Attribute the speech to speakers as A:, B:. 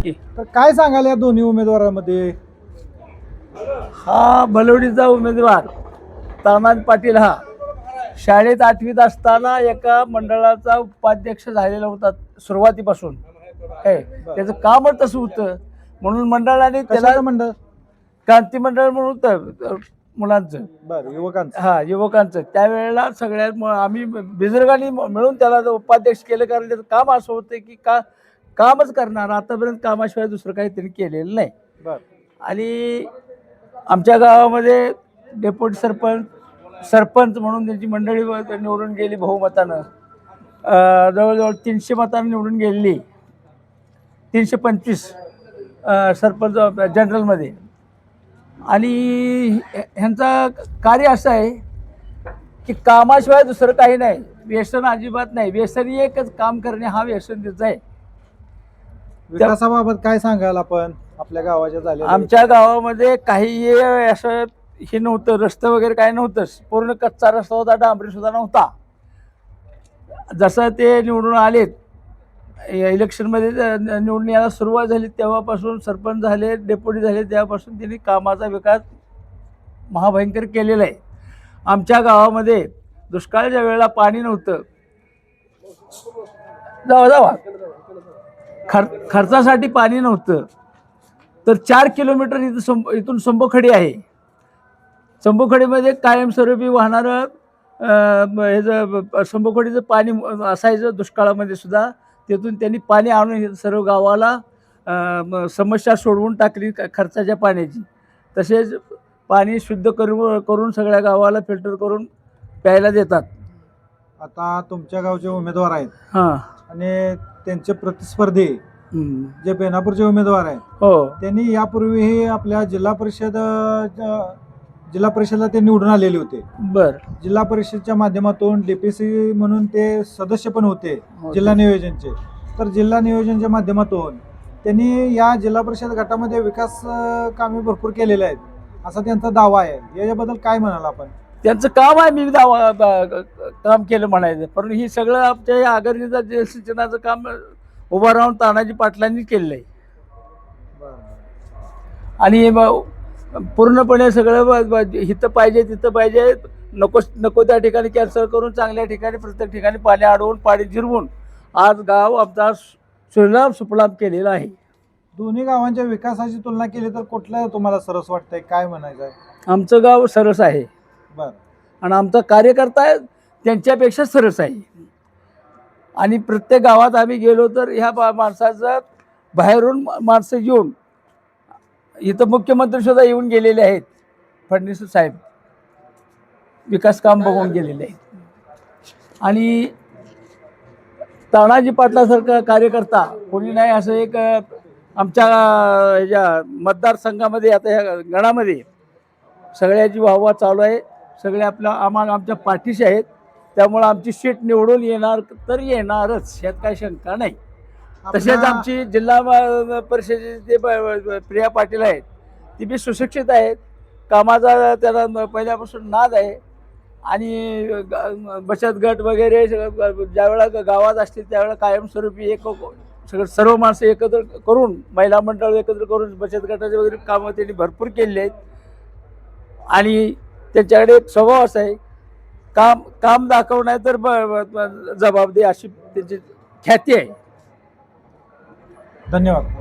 A: काय सांगाल या दोन्ही उमेदवारांमध्ये?
B: हा बलवडीचा उमेदवार तानाजी पाटील हा. शाळेत आठवीत असताना एका मंडळाचा उपाध्यक्ष झालेला होता सुरुवातीपासून. काय त्याचं कामच तसं होतं. म्हणून मंडळाने त्याला
A: मंडळ?
B: क्रांती मंडळ म्हणून होतं मुलांचं.
A: बरं युवकांचं.
B: हा युवकांचं. त्यावेळेला सगळ्यात आम्ही बुजुर्गांनी म- मिळून त्याला उपाध्यक्ष केलं कारण त्याचं काम असं होतं की का कामच करणार आतापर्यंत कामाशिवाय दुसरं काही त्यांनी केलेलं नाही.
A: बरं.
B: आणि आमच्या गावामध्ये डेप्युटी सरपंच सरपंच म्हणून त्यांची मंडळी निवडून गेली बहुमतानं. जवळजवळ तीनशे मतांनी निवडून गेलेली. तीनशे पंचवीस सरपंच जनरलमध्ये. आणि ह्या- ह्यांचा कार्य असं आहे की कामाशिवाय दुसरं काही नाही. व्यसन अजिबात नाही. व्यसन एकच काम करणे हा व्यसन त्याचं आहे.
A: विकासाबाबत काय सांगाल आपण? आपल्या गावाच्या झालेल्या
B: आमच्या गावामध्ये काही असं हे नव्हतं रस्तं वगैरे काय नव्हतंच पूर्ण कच्चा रस्ता होता डांबरी सुद्धा नव्हता. जसं ते निवडून आलेत इलेक्शनमध्ये निवडून यायला सुरुवात झाली तेव्हापासून सरपंच झाले डेप्युटी झाले तेव्हापासून त्यांनी कामाचा विकास महाभयंकर केलेला आहे. आमच्या गावामध्ये दुष्काळाच्या वेळेला पाणी नव्हतं. जावा जावा. खर खर्चासाठी पाणी नव्हतं. तर चार किलोमीटर इथं संब इथून संबोखडी आहे. संबोखडीमध्ये कायमस्वरूपी वाहणारं ह्याचं संबोखडीचं पाणी असायचं दुष्काळामध्ये सुद्धा. तिथून त्यांनी पाणी आणून हे सर्व गावाला समस्या सोडवून टाकली खर्चाच्या पाण्याची. तसेच पाणी शुद्ध करून करून सगळ्या गावाला फिल्टर करून प्यायला देतात.
A: आता तुमच्या गावचे उमेदवार आहेत.
B: हां.
A: आणि त्यांचे प्रतिस्पर्धी. जे बेनापूरचे उमेदवार आहेत
B: हो.
A: त्यांनी यापूर्वीही आपल्या जिल्हा परिषद अ, जिल्हा परिषदला ते निवडून आलेले होते.
B: बर.
A: जिल्हा परिषदच्या माध्यमातून डीपीसी म्हणून ते सदस्य पण होते
B: होते.
A: जिल्हा नियोजनचे. तर जिल्हा नियोजनच्या माध्यमातून त्यांनी या जिल्हा परिषद गटामध्ये विकास अ, कामे भरपूर केलेले आहेत असा त्यांचा दावा आहे. याच्याबद्दल काय म्हणाल आपण?
B: त्यांचं काम आहे मी काम केलं म्हणायचं. पण ही सगळं आमच्या या आगरनीचा जे सिंचनाचं काम उभं राहून तानाजी पाटलांनी केलेलं आहे आणि पूर्णपणे सगळं इथं पाहिजे तिथं पाहिजे. नको नको त्या ठिकाणी कॅन्सल करून चांगल्या ठिकाणी प्रत्येक ठिकाणी पाणी अडवून पाणी जिरवून आज गाव आमचा सुलाम सुफलाम केलेला आहे.
A: दोन्ही गावांच्या विकासाची तुलना केली तर कुठलं तुम्हाला सरस वाटतंय? काय म्हणायचं आहे
B: आमचं गाव सरस आहे. आणि आमचा कार्यकर्ता आहे त्यांच्यापेक्षा सरस आहे. आणि प्रत्येक गावात आम्ही गेलो तर ह्या बा- माणसाचं बाहेरून माणसं येऊन इथं मुख्यमंत्री सुद्धा येऊन गेलेले आहेत फडणवीस साहेब. विकास काम बघून गेलेले आहेत. आणि तानाजी पाटलासारखा कार्यकर्ता कोणी नाही असं एक आमच्या ह्याच्या मतदारसंघामध्ये आता ह्या गणामध्ये सगळ्याची वाहवा चालू आहे. सगळे आपल्या आम्हाला आमच्या पाठीशी आहेत. त्यामुळं आमची सीट निवडून येणार तर येणारच यात काही शंका नाही. तसेच आमची जिल्हा परिषदेचे प्रिया पाटील आहेत ती बी सुशिक्षित आहेत. कामाचा त्याला पहिल्यापासून नाद आहे. आणि बचत गट वगैरे ग- गावात असतील त्यावेळेला कायमस्वरूपी एक सगळं सर्व माणसं एकत्र करून महिला मंडळ एकत्र करून बचत गटाचे वगैरे कामं त्यांनी भरपूर केलेली आहेत. आणि त्यांच्याकडे एक स्वभाव असा आहे. काम काम दाखवणार तर ब- ब- अशी त्यांची ख्याती आहे.
A: धन्यवाद.